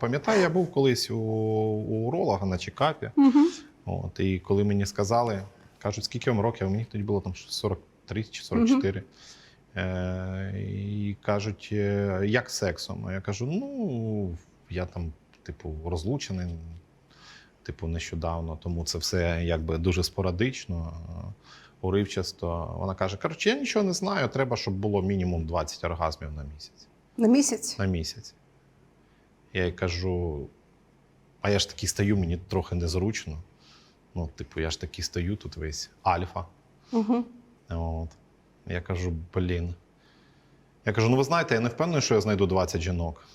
Пам'ятаю, я був колись у, у уролога на чекапі. Угу. От, і коли мені сказали, кажуть, скільки вам років, а мені тоді було там 43 чи 44. Е, і кажуть, «Е, як сексом? А я кажу: ну, я там, типу, розлучений, типу, нещодавно, тому це все якби дуже спорадично, уривчасто. Вона каже: коротше, я нічого не знаю, треба, щоб було мінімум 20 оргазмів на місяць На місяць. на місяць. Я їй кажу: а я ж такий стою, мені трохи незручно. Ну, типу, я ж такий стою тут весь альфа. Угу. От. Я кажу, блін. Я кажу: ну ви знаєте, я не впевнений, що я знайду 20 жінок.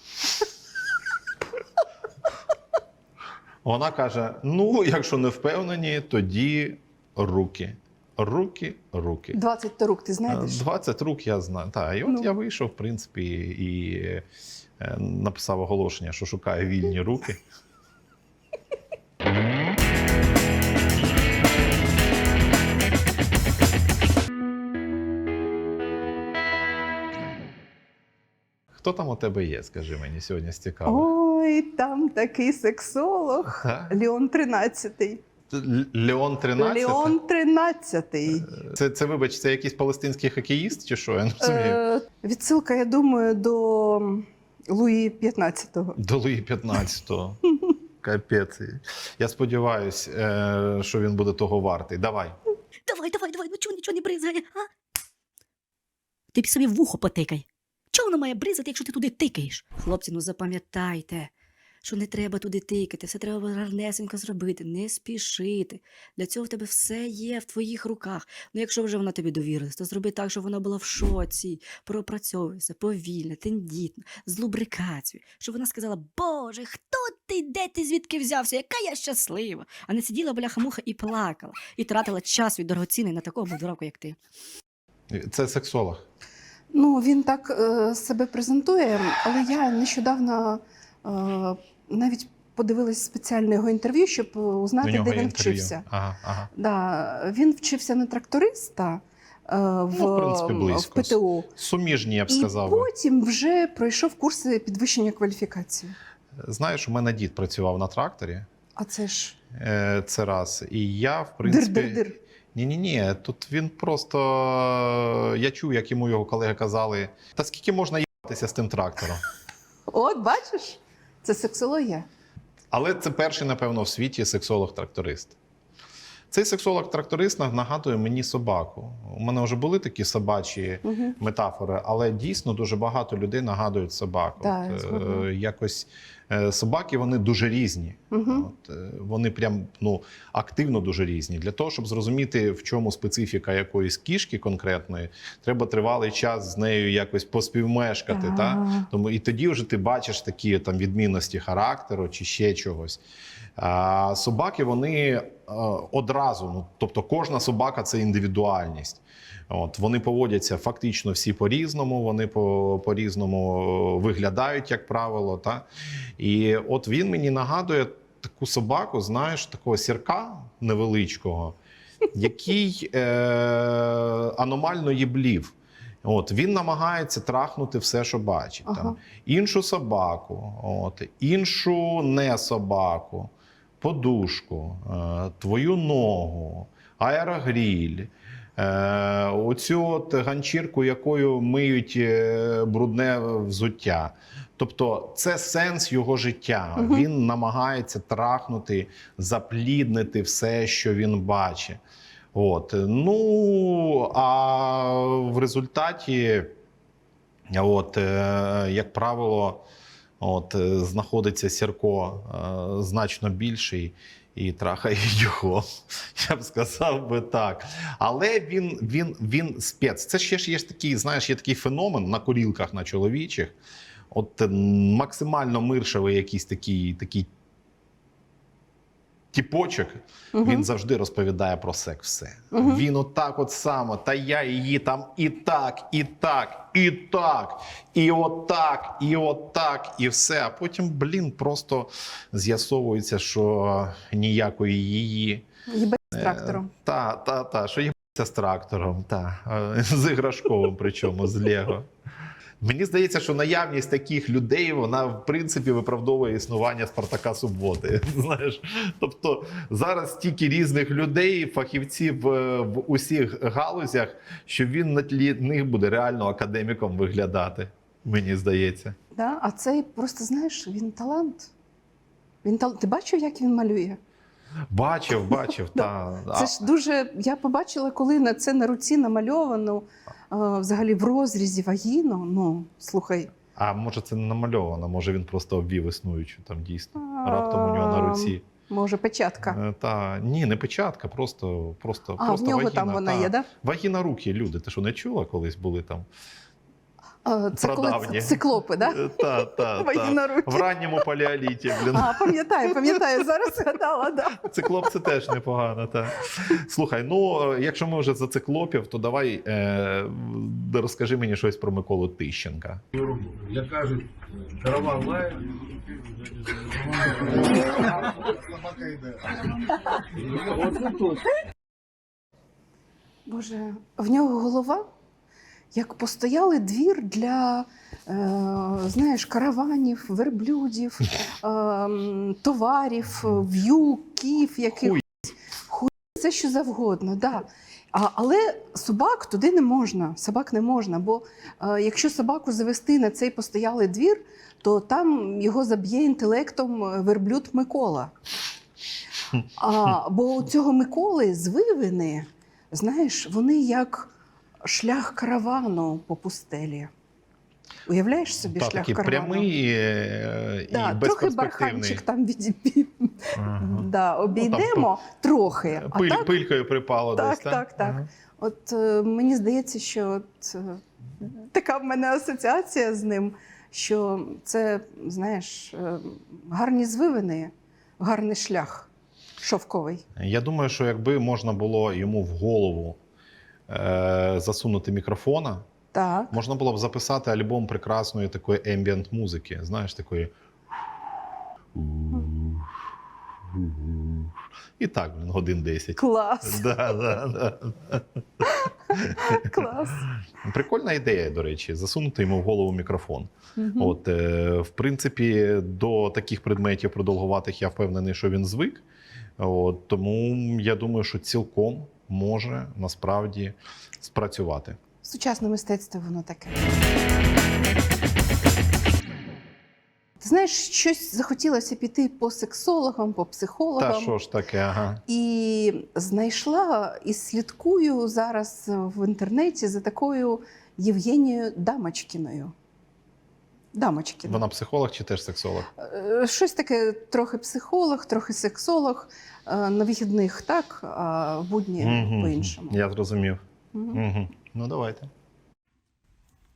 Вона каже: ну, якщо не впевнені, тоді руки. Руки, руки. 20 рук, ти знайдеш? 20 рук я знаю. Так, і от Ну. я вийшов, в принципі, і е, написав оголошення, що шукаю вільні руки. Хто там у тебе є, скажи мені сьогодні з цікавих? Ой, там такий сексолог. Га? Леон 13. Леон 13? Леон 13. Це, це, вибач, це якийсь палестинський хокеїст чи що? Я не розумію. Е, відсилка, я думаю, до Луї 15-го. До Луї 15-го. Капець. Я сподіваюся, е, що він буде того вартий. Давай. Давай, давай, давай, ну чого нічого не бризгає, а? Ти б собі вухо потикай. Чого воно має бризати, якщо ти туди тикаєш? Хлопці, ну запам'ятайте, що не треба туди тикати, все треба гарнесенько зробити, не спішити. Для цього в тебе все є в твоїх руках. Ну, якщо вже вона тобі довірилась, то зроби так, щоб вона була в шоці, пропрацьовуйся, повільно, тендітно, з лубрикацією, щоб вона сказала: Боже, хто ти, де ти звідки взявся? Яка я щаслива! А не сиділа бляха-муха і плакала, і тратила час від дорогоцінний на такого дураку, як ти. Це сексолог. Ну, він так е, себе презентує, але я нещодавно е, навіть подивилась спеціальне його інтерв'ю, щоб е, узнати, де він інтерв'ю. вчився. Ага, ага. Да, він вчився на тракториста е, в, Ну, в принципі, в. ПТУ. Суміжні, я б сказав. би. потім вже пройшов курси підвищення кваліфікації. Знаєш, у мене дід працював на тракторі. А це ж Е, Це раз. І я, в принципі. дир-дир-дир. Ні, ні, ні. Тут він просто. Я чув, як йому його колеги казали: та скільки можна їбатися з тим трактором? От бачиш, це сексологія. Але це перший, напевно, в світі сексолог-тракторист. Цей сексолог-тракторист нагадує мені собаку. У мене вже були такі собачі Угу. метафори, але дійсно дуже багато людей нагадують собаку. Так, От, згодна. е, якось е, собаки вони дуже різні. Угу. От, е, вони прям ну, активно дуже різні. Для того, щоб зрозуміти, в чому специфіка якоїсь кішки конкретної, треба тривалий час з нею якось поспівмешкати. Та? Тому і тоді вже ти бачиш такі там відмінності характеру чи ще чогось. А собаки вони одразу, ну тобто кожна собака це індивідуальність. От вони поводяться фактично всі по-різному, вони по, по-різному е, виглядають, як правило. Та? І от він мені нагадує таку собаку, знаєш, такого сірка невеличкого, який е, аномально їблів. От він намагається трахнути все, що бачить. Там іншу собаку, от, іншу не собаку, подушку, е, твою ногу, аерогріль. Е, оцю от ганчірку, якою миють е, брудне взуття. Тобто це сенс його життя. Мгм. Він намагається трахнути, запліднити все, що він бачить. От. Ну, а в результаті, от, як правило, от, е, знаходиться Сірко е, значно більший і трахає його. Я б сказав би так. Але він, він, він спец. Це ще ж є такий, знаєш, є такий феномен на корілках на чоловічих. От максимально миршевий якийсь такий, такий тіпочок, Мгм. він завжди розповідає про секс все. Мгм. Він отак от само, та я її там і так, і так, і так, і отак, і отак, і все. А потім, блін, просто з'ясовується, що ніякої її. Їбать з Е, трактором. Та, та, та, що їбаться з трактором, та, е, з іграшковим, причому з Лего. Мені здається, що наявність таких людей вона в принципі виправдовує існування Спартака Суботи. Знаєш, тобто зараз стільки різних людей, фахівців е, в усіх галузях, що він на тлі них буде реально академіком виглядати. Мені здається. Да? А цей просто знаєш, він талант. Він тал... Ти бачив, як він малює? Бачив, бачив. та. Це ж дуже. Я побачила, коли на це на руці намальовано взагалі в розрізі вагіну. Ну, слухай. А, може це не намальовано, може він просто обвів існуючу там дійсно. Раптом у нього на руці. Може, печатка. Е, Та ні, не печатка, просто, просто, А, в нього вагіна. там вона та. є, да? Вагіна руки, люди. Ти що не чула, колись були там? Це коли циклопи, да? Е, Та, та, та. В ранньому палеоліті, блін. А, пам'ятаю, пам'ятаю, зараз згадала, да. Циклоп це теж непогано. Та. Слухай, ну е, якщо ми вже за циклопів, то давай е, розкажи мені щось про Миколу Тищенка. Як кажуть, караван лає. Собака йде. Боже, в нього голова як постоялий двір для е, знаєш, караванів, верблюдів, е, товарів, в'юків, якихось хуй, все що завгодно. Да. А, але собак туди не можна. Собак не можна, бо е, якщо собаку завести на цей постоялий двір, то там його заб'є інтелектом е, верблюд Микола. А, бо у цього Миколи звивини, знаєш, вони як шлях каравану по пустелі. Уявляєш собі Та, шлях такий каравану? прямий е, і Да, трохи барханчик там відіб'ємо. Ага. Да, обійдемо трохи. А так, пилькою припало Так, десь, так? так, так. Ага. от е, мені здається, що от, е, така в мене асоціація з ним, що це, знаєш, гарні звивини, гарний шлях шовковий. Я думаю, що якби можна було йому в голову е, засунути мікрофона, Так. можна було б записати альбом прекрасної такої ембієнт музики, знаєш, такої. І так, блін, годин 10. Клас. Да, да, да. Клас. Прикольна ідея, до речі, засунути йому в голову мікрофон. Мгм. От, е, в принципі, до таких предметів продовгуватих я впевнений, що він звик. От, тому я думаю, що цілком може насправді спрацювати. Сучасне мистецтво воно таке. Ти знаєш, щось захотілося піти по сексологам, по психологам. Та що ж таке, ага. І знайшла і слідкую зараз в інтернеті за такою Євгенією Дамочкіною. Дамочкіна. Вона психолог чи теж сексолог? Е, Щось таке трохи психолог, трохи сексолог. Е, На вихідних так, а в будні Мгм. по-іншому. Я зрозумів. Мгм. Угу. Ну, давайте.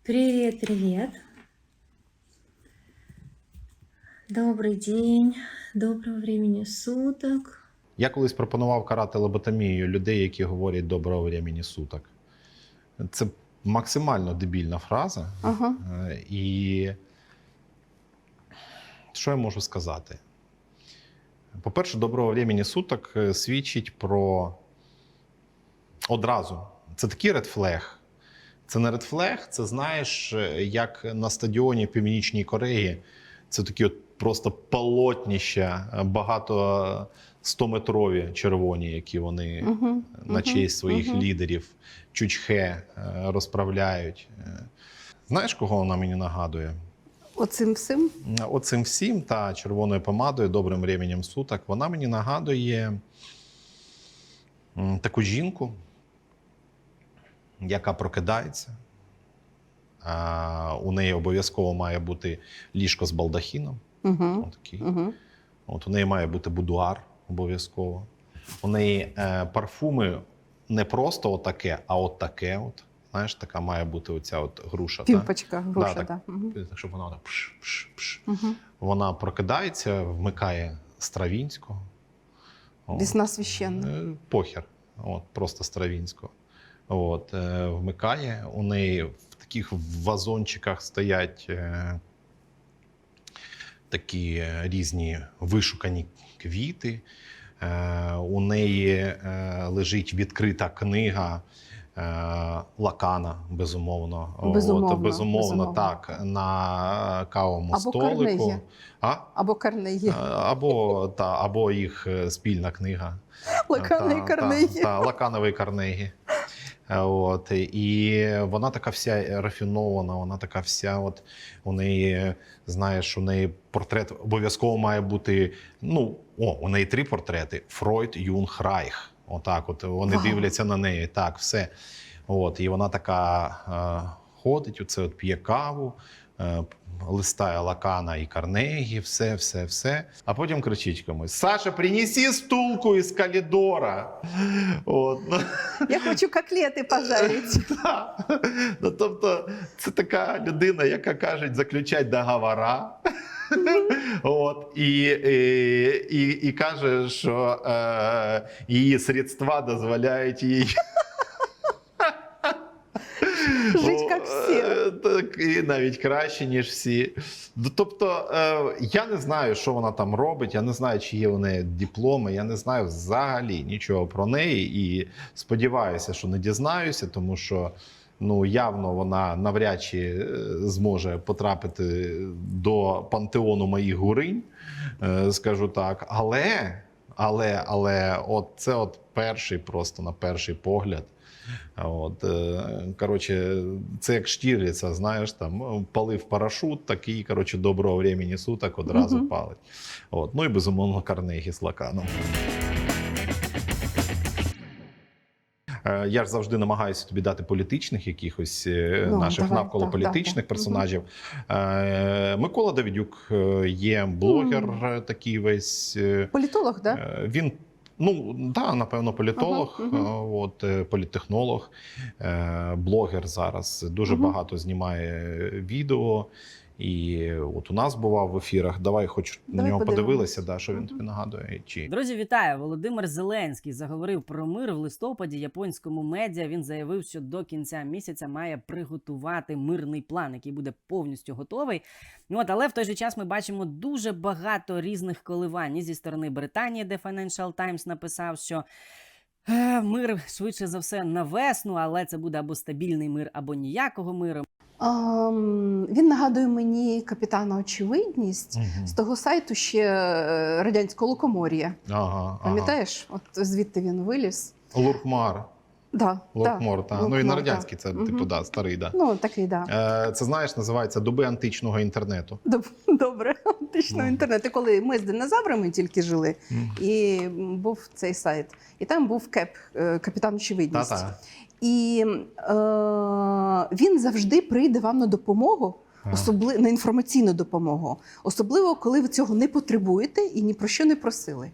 Привет, привет. Добрый день, доброго времени суток. Я колись пропонував карати лоботомією людей, які говорять доброго времени суток. Це максимально дебільна фраза. Ага. Е, І що я можу сказати? По-перше, доброго времени суток е, свідчить про одразу. Це такий редфлег. Це не редфлег, це знаєш, е, як на стадіоні в Північній Кореї. Це такі от просто полотніща, е, багато 100-метрові червоні, які вони Угу. на честь своїх мгм. лідерів чучхе розправляють. Знаєш, кого вона мені нагадує? Оцим всім. Оцим всім та червоною помадою, добрим временем суток, вона мені нагадує таку жінку, яка прокидається. У неї обов'язково має бути ліжко з балдахіном. Угу. Отакий. Угу. От у неї має бути будуар обов'язково. У неї е, парфуми не просто отаке, а от таке. От. Знаєш, така має бути оця от груша. та? Пімпочка, груша, так. так. Угу. Так, щоб вона так пш, пш, пш. Угу. Вона прокидається, вмикає Стравінського. Весна священна. Е, Похер. От, просто Стравінського. От, е, вмикає. У неї в таких вазончиках стоять е, такі різні вишукані квіти. У неї лежить відкрита книга Лакана, безумовно. Безумовно, От, безумовно, безумовно. так. На кавовому Або столику. Карнегі. А? Або Карнегі. Е, Або, та, або їх е, спільна книга. Лакана Та, і Карнегі. Та, та, Лакановий Карнегі. Е, От, і вона така вся рафінована, вона така вся, от у неї, знаєш, у неї портрет обов'язково має бути. Ну, о, у неї три портрети: Фройд, Юнг, Райх. Отак, от вони Вау. дивляться на неї. Так, все. От, і вона така е, ходить, оце от п'є каву, е, листає Лакана і Карнегі, все, все, все. А потім кричить комусь: Саша, принеси стулку із коридора. От. Я хочу котлети пожарити. Ну, тобто, це така людина, яка каже, заключать договора. От, і, і, і, і каже, що е, її средства дозволяють їй. Жить як всі. Е, Так, і навіть краще, ніж всі. Тобто, е, я не знаю, що вона там робить, я не знаю, чи є у неї дипломи, я не знаю взагалі нічого про неї. І сподіваюся, що не дізнаюся, тому що ну, явно вона навряд чи е, зможе потрапити до пантеону моїх гуринь, е, скажу так. Але, але, але, от це от перший, просто на перший погляд. От, е, коротше, це як Штірліца, знаєш, там палив парашут, такий, коротше, доброго времени суток одразу Мгм. палить. От, ну і безумовно Карнегі з Лаканом. Я ж завжди намагаюся тобі дати політичних якихось е, Ну, наших давай, навколо так, політичних так, персонажів. Е, Микола Давидюк е, є блогер е, такий весь. е, Політолог? Е, Він, ну да, напевно, політолог, Ага, е, от, е, політтехнолог, е, блогер зараз. Дуже Мгм. багато знімає відео. І от у нас бував в ефірах. Давай, хоч на нього подивимось. подивилися, да, що він тобі нагадує. Чи Друзі, вітаю! Володимир Зеленський заговорив про мир в листопаді японському медіа. Він заявив, що до кінця місяця має приготувати мирний план, який буде повністю готовий. Ну, От, але в той же час ми бачимо дуже багато різних коливань І зі сторони Британії, де Financial Times написав, що. е, Мир швидше за все на весну, але це буде або стабільний мир, або ніякого миру. Ам, він нагадує мені капітана очевидність Мгм. з того сайту ще е, радянського лукомор'я. ага, Пам'ятаєш? От звідти він виліз. ага. Луркмар. Да, Луркмор, та. ну і на да. радянський це, Мгм. типу, да, старий, да. Ну, такий, да. Е, Це знаєш, називається доби античного інтернету. Доб- Добре, античного Ну. інтернету. Коли ми з динозаврами тільки жили, Мгм. і був цей сайт. І там був кеп, е, капітан очевидність. Та-та. І е, він завжди прийде вам на допомогу, особливо на інформаційну допомогу, особливо коли ви цього не потребуєте і ні про що не просили.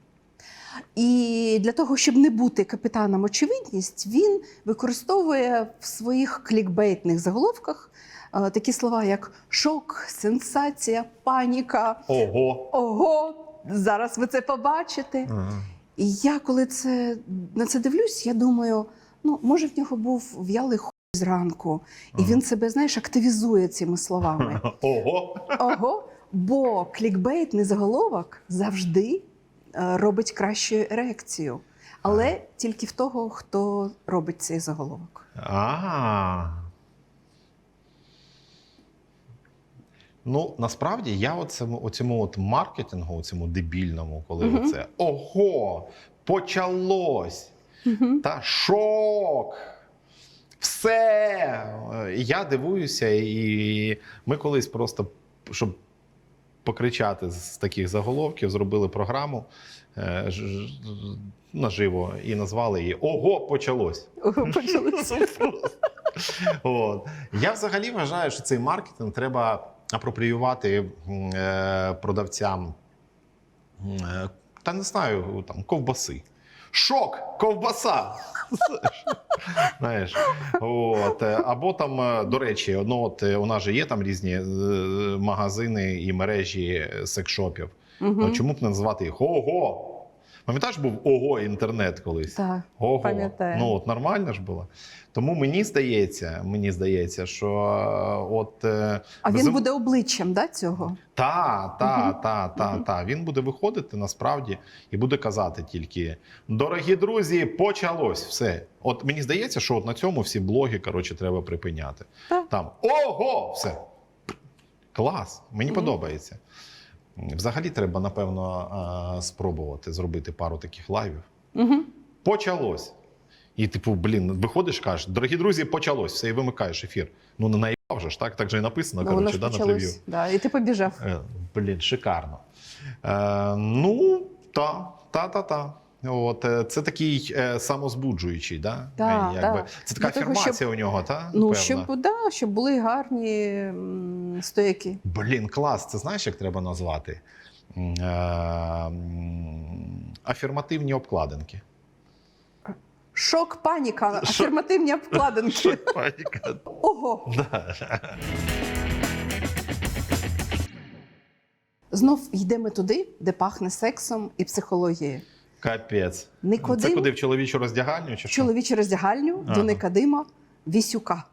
І для того, щоб не бути капітаном очевидність, він використовує в своїх клікбейтних заголовках е, такі слова, як шок, сенсація, паніка, Ого. ого, зараз ви це побачите. Ага. І я, коли це на це дивлюсь, я думаю, ну може в нього був в'ялий хуй зранку, і Ага. він себе, знаєш, активізує цими словами. Ого. Ого, бо клікбейтний заголовок завжди е, робить кращу реакцію, але тільки в того, хто робить цей заголовок. А. Ну, насправді я оцьому, оцьому от маркетингу, цьому дебільному, коли Мгм. оце ого, почалось Та шок. Все. Я дивуюся, і ми колись просто, щоб покричати з таких заголовків, зробили програму е, наживо і назвали її Ого, почалось. Ого, почалося. От. Я взагалі вважаю, що цей маркетинг треба апропріювати е, продавцям, е, та не знаю, там, ковбаси. Шок! Ковбаса! Знаєш, от. е, Або там, е, до речі, ну, от, е, у нас же є там різні магазини і мережі секшопів. Ну, чому б не назвати їх Ого! Пам'ятаєш, був ого інтернет колись? Так. Ого. пам'ятаю. Ну от нормально ж було. Тому мені здається, мені здається, що е, от е, А він безум- буде обличчям да, цього? Та, та, та, та, та. Він буде виходити насправді і буде казати тільки: дорогі друзі, почалось все. От мені здається, що от на цьому всі блоги коротше треба припиняти. Так. Там ого, все. Клас, мені Мгм. подобається. Взагалі треба, напевно, спробувати зробити пару таких лайвів. Угу. Почалось. І, типу, блін, виходиш, кажеш, дорогі друзі, почалось, все, і вимикаєш ефір. Ну, не наїбав же ж, так? Так же і написано, Ну, коротше, да, на прев'ю. Да, і ти побіжав. Е, Блін, шикарно. Е, ну, та, та, та, та. От, е, це такий е, самозбуджуючий, да? Да, Е, да. Це така Для того, афірмація у нього, та? Ну, певна? щоб, да, щоб були гарні стояки. Блін, клас, це знаєш, як треба назвати? Е, Афірмативні обкладинки. Шок, паніка, Шок. афірмативні обкладинки. Паніка. Ого! Да. Знов йдемо туди, де пахне сексом і психологією. Капець. Никодим, Це куди в чоловічу роздягальню? Чи що? чоловічу роздягальню Ага. до Никодима Вісюка.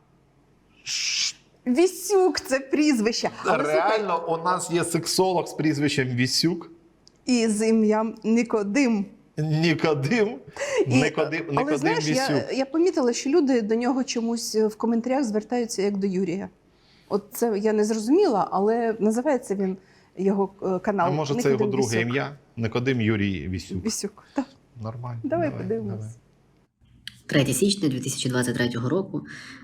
Вісюк це прізвище. Але слухай, Реально, у нас є сексолог з прізвищем Вісюк. і з ім'ям Никодим. Нікодим. І- Никодим, Але Никодим знаєш, Вісюк. я, я помітила, що люди до нього чомусь в коментарях звертаються як до Юрія. От це я не зрозуміла, але називається він його е, канал. А може, це його друге Вісюк. ім'я? Никодим Юрій Вісюк. Вісюк. Так. Нормально. Давай подивимось. давай. 3 січня 2023 року.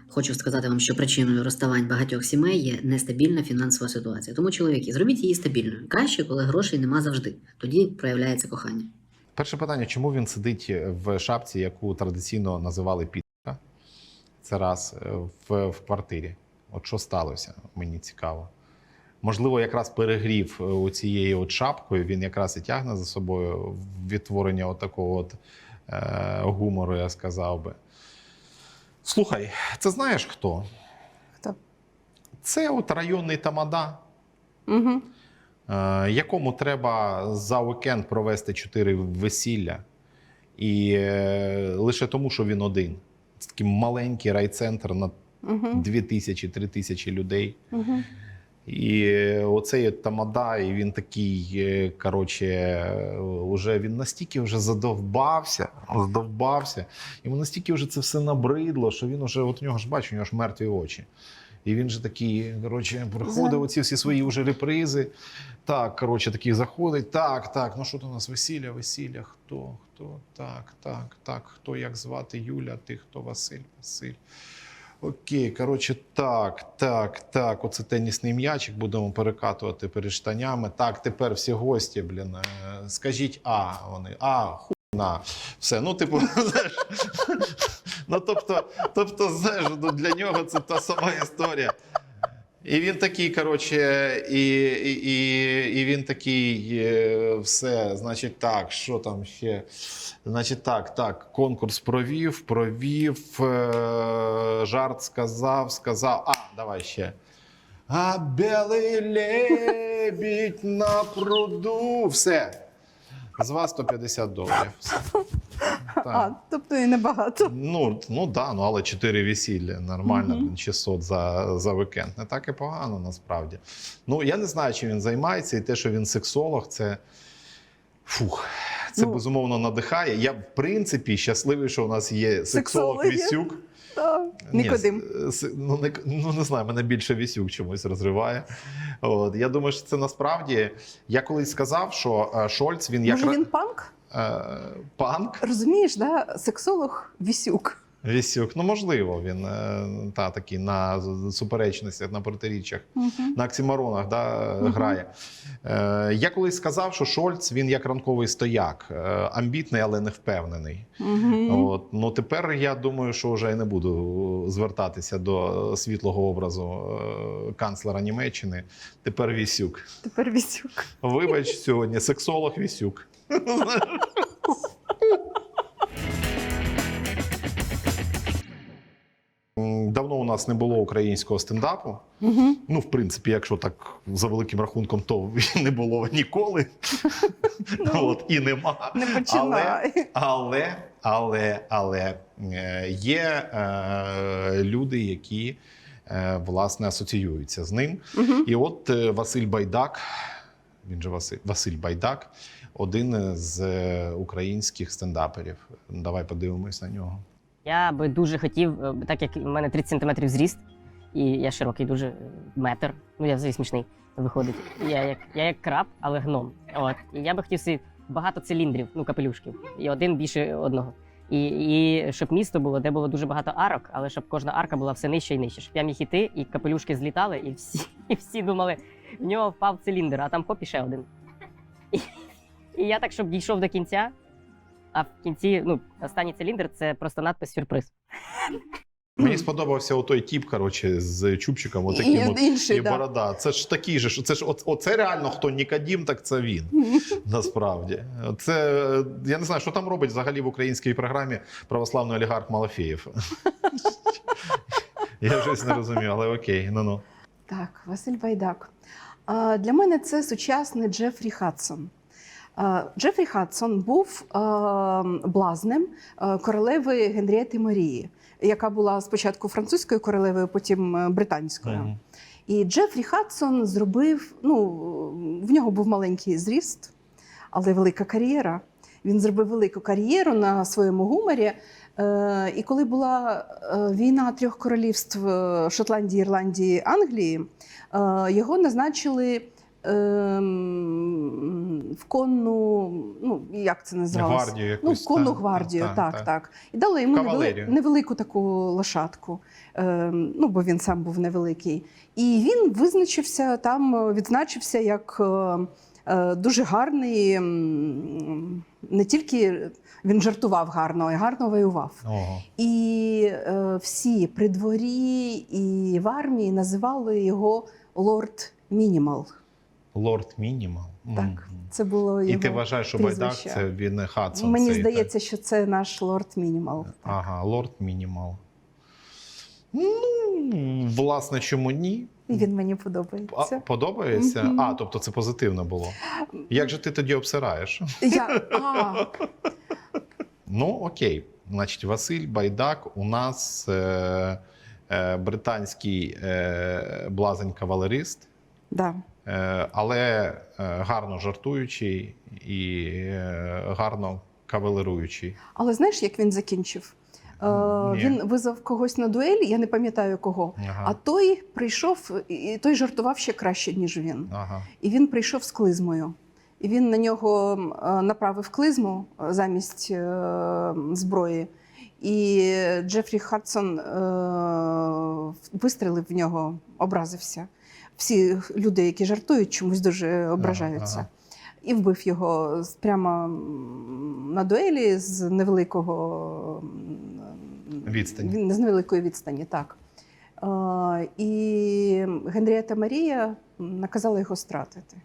Хочу сказати вам, що причиною розставань багатьох сімей є нестабільна фінансова ситуація. Тому, чоловіки, зробіть її стабільною. Краще, коли грошей нема завжди. Тоді проявляється кохання. Перше питання: чому він сидить в шапці, яку традиційно називали підка? Це раз в, в квартирі. От що сталося? Мені цікаво. Можливо, якраз перегрів е, у цієї от шапкою, він якраз і тягне за собою відтворення от такого от, е, гумору, я сказав би. Слухай, це знаєш хто? Хто? Це от районний тамада. Угу. якому треба за уікенд провести чотири весілля, і е, лише тому, що він один. Це такий маленький райцентр на Угу. 2 тисячі, 3 тисячі людей. Угу. І оцей тамада, і він такий, е, коротше, е, уже він настільки вже задовбався, задовбався. Йому настільки вже це все набридло, що він уже, от у нього ж бачу, у нього ж мертві очі. І він же такий, коротше, приходив оці всі свої вже репризи. Так, коротше, такий заходить. Так, так, ну що то у нас весілля, весілля, хто, хто, так, так, так, хто як звати Юля, ти хто Василь, Василь. Окей, коротше, так, так, так. Оце тенісний м'ячик будемо перекатувати перед штанями. Так, тепер всі гості, блін. е, Скажіть А. Вони а, хуйна. Все. Ну, типу, знаєш. Ну, тобто, тобто, знаєш, ну, для нього це та сама історія. І він такий, коротше, і, і, і, він такий, е, все, значить, так, що там ще? Значить, так, так, конкурс провів, провів, е, жарт сказав, сказав. А, давай ще. А білий лебідь на пруду. Все. З вас 150 доларів. Все. А, тобто і небагато. Ну, ну да, ну але 4 весілля нормально, Мгм. блін, 600 за, за вікенд. Не так і погано насправді. Ну, я не знаю, чим він займається, і те, що він сексолог, це. Фух, це Ну. безумовно надихає. Я, в принципі, щасливий, що у нас є сексолог. Вісюк. Так. Ні, Никодим. с- с- ну, не, ну не знаю, мене більше Вісюк чомусь розриває. От, я думаю, що це насправді. Я колись сказав, що е, Шольц він як Може він панк? е, панк. Розумієш, да? сексолог Вісюк. Вісюк, ну можливо, він е, та такий на суперечностях, на протиріччях, Угу. на оксиморонах да, Мгм. грає. Е, я колись сказав, що Шольц він як ранковий стояк, е, амбітний, але не впевнений. Угу. От ну тепер я думаю, що вже я не буду звертатися до світлого образу е, канцлера Німеччини. Тепер Вісюк. Тепер Вісюк. Вибач сьогодні, сексолог Вісюк. Давно у нас не було українського стендапу. Угу. Ну, в принципі, якщо так за великим рахунком, то не було ніколи. От, і нема. Не починай. Але, але, але е, є е, люди, які е, власне асоціюються з ним. І от Василь Байдак, він же Василь, Василь Байдак, один з українських стендаперів. Давай подивимось на нього. Я би дуже хотів, е, так як у мене 30 сантиметрів зріст, і я широкий, дуже е, метр. Ну, я взагалі смішний виходить. Я як, я як краб, але гном. От. І я би хотів собі багато циліндрів, ну, капелюшків, і один більше одного. І, і щоб місто було, де було дуже багато арок, але щоб кожна арка була все нижче і нижче. Щоб я міг іти, і капелюшки злітали, і всі, і всі думали, в нього впав циліндр, а там хоп, і ще один. І, і я так, щоб дійшов до кінця, а в кінці, ну, останній циліндр це просто надпис сюрприз. Мені сподобався отой тіп, коротше, з чубчиком, І отаким от, інший, і да. борода. Це ж такий же, це ж оц- оце реально хто Нікодім, так це він. Насправді, це е, я не знаю, що там робить взагалі в українській програмі православний олігарх Малафєєв. Я щось не розумію, але окей, ну ну. Так, Василь Байдак. Для мене це сучасний Джефрі Хадсон. А, Джефрі Хадсон був а, блазнем королеви Генрієти Марії, яка була спочатку французькою королевою, потім е, британською. І Джефрі Хадсон зробив, ну, в нього був маленький зріст, але велика кар'єра. Він зробив велику кар'єру на своєму гуморі. Е, І коли була е, війна трьох королівств е, Шотландії, Ірландії, Англії, е, його назначили в конну, ну як це називалося? Гвардію Ну, якусь. в конну та, гвардію, та, так, та. так. І дали йому Кавалерію. невели- невелику таку лошадку, ем, ну, бо він сам був невеликий. І він визначився там, е, відзначився як е, е, дуже гарний, не тільки він жартував гарно, а й гарно воював. Ого. І е, всі при дворі і в армії називали його лорд Мінімал. Лорд Мінімал. Так, це було його. І ти вважаєш, що Байдак це він Хадсон. Мені цей, здається, що це наш лорд Мінімал. Ага, лорд Мінімал. Ну, власне, чому ні? Він мені А, подобається. подобається? Мгм. А, тобто це позитивно було. Як же ти тоді обсираєш? Я, а, Ну, окей. Значить, Василь Байдак у нас е, е, британський е, блазень-кавалерист, да. Е, але е, гарно жартуючий і е, гарно кавалеруючий. Але знаєш, як він закінчив? Е, Ні. він визвав когось на дуель, я не пам'ятаю кого. Ага. А той прийшов, і той жартував ще краще, ніж він. ага. І він прийшов з клизмою. І він на нього направив клизму замість е, зброї. І Джефрі Хадсон е, вистрелив в нього, образився. Всі люди, які жартують, чомусь дуже ображаються. ага. І вбив його прямо на дуелі з невеликого Відстані. З невеликої відстані, так. Е, і Генрієта Марія наказала його стратити.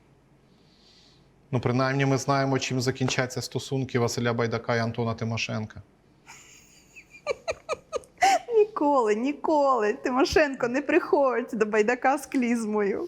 Ну, принаймні, ми знаємо, чим закінчаться стосунки Василя Байдака і Антона Тимошенка. Ніколи, ніколи, Тимошенко, не приходь до байдака з клізмою.